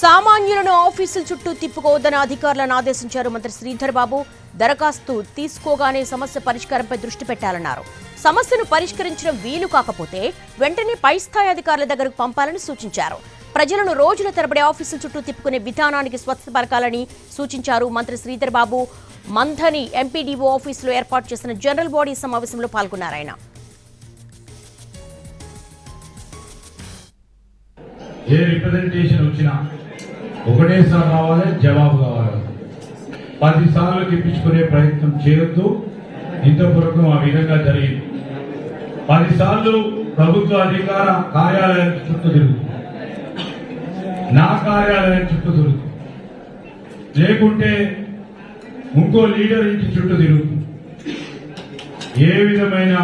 సామాన్యులను ఆఫీసుల చుట్టూ తిప్పుకోవద్దని అధికారులను ఆదేశించారు మంత్రి శ్రీధర్ బాబు. దరఖాస్తు తీసుకోగానే సమస్య పరిష్కారంపై దృష్టి పెట్టాలన్నారు. సమస్యను పరిష్కరించడం వీలు కాకపోతే వెంటనే పై స్థాయి అధికారుల దగ్గరకు పంపాలని సూచించారు. ప్రజలను రోజుల తరబడి ఆఫీసుల చుట్టూ తిప్పుకునే విధానానికి స్వచ్ఛత పరకాలని సూచించారు మంత్రి శ్రీధర్ బాబు. మంథని ఎంపీడీఓ ఆఫీసులో ఏర్పాటు చేసిన జనరల్ బాడీ సమావేశంలో పాల్గొన్నారు ఆయన. ఏ రిప్రజెంటేషన్ వచ్చినా ఒకటేసారి రావాలి జవాబు కావాలి. పది సార్లు తెప్పించుకునే ప్రయత్నం చేయొద్దు. ఇంతవరకు ఆ విధంగా జరిగింది. పది సార్లు ప్రభుత్వ అధికార కార్యాలయం చుట్టూ తిరుగు నా కార్యాలయం చుట్టూ తిరుగుతుంది. లేకుంటే ఇంకో లీడర్ ఇంటి చుట్టూ తిరుగు ఏ విధమైన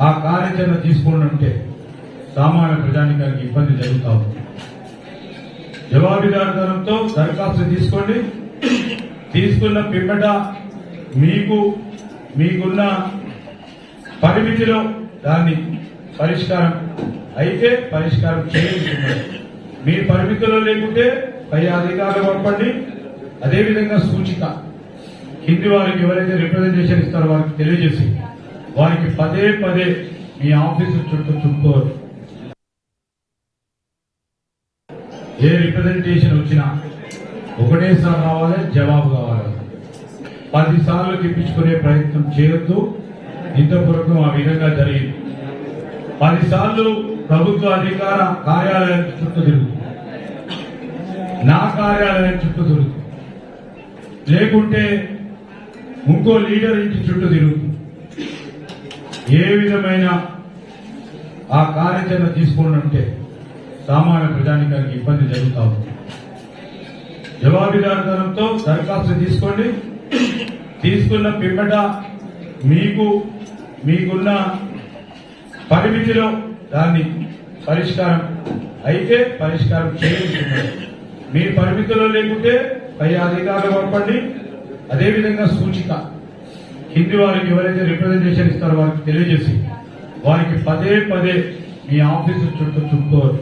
ఆ కార్యాచరణ తీసుకుని సామాన్య ప్రజానికానికి ఇబ్బంది జవాబుదారుతనంతో దరఖాస్తు తీసుకోండి. తీసుకున్న పిమ్మట మీకు మీకున్న పరిమితిలో దాన్ని పరిష్కారం అయితే పరిష్కారం చేయించుకోండి మీ పరిమితిలో లేకుంటే పై అధికారులు పంపండి. అదేవిధంగా సూచిక. కింది వారికి ఎవరైతే రిప్రజెంటేషన్ ఇస్తారో వారికి తెలియజేసి వారికి పదే పదే మీ ఆఫీసు చుట్టూ చుట్టుకోరు. ఏ రిప్రజెంటేషన్ వచ్చినా ఒకటేసారి రావాలి జవాబు కావాలి. పది సార్లు తెప్పించుకునే ప్రయత్నం చేయొద్దు. ఇంతవరకు ఆ విధంగా జరిగింది. పది సార్లు ప్రభుత్వ అధికార కార్యాలయం చుట్టూ తిరుగు నా కార్యాలయం చుట్టూ తిరుగు లేకుంటే ఇంకో లీడర్ ఇంటి చుట్టూ తిరుగు ఏ విధమైన ఆ కార్యాచరణ తీసుకుని ఉంటే సామాన్య ప్రజానికానికి ఇబ్బంది జరుగుతా ఉంది. జవాబుదారుతనంతో దరఖాస్తు తీసుకోండి. తీసుకున్న పిమ్మట మీకు మీకున్న పరిమితిలో దాన్ని పరిష్కారం అయితే పరిష్కారం చేయించుకోండి. మీ పరిమితిలో లేకుంటే పై అధికారులు పంపండి. అదేవిధంగా సూచిక. హిందీ వారికి ఎవరైతే రిప్రజెంటేషన్ ఇస్తారో వారికి తెలియజేసి వారికి పదే పదే మీ ఆఫీసు చుట్టూ చుట్టుకోరు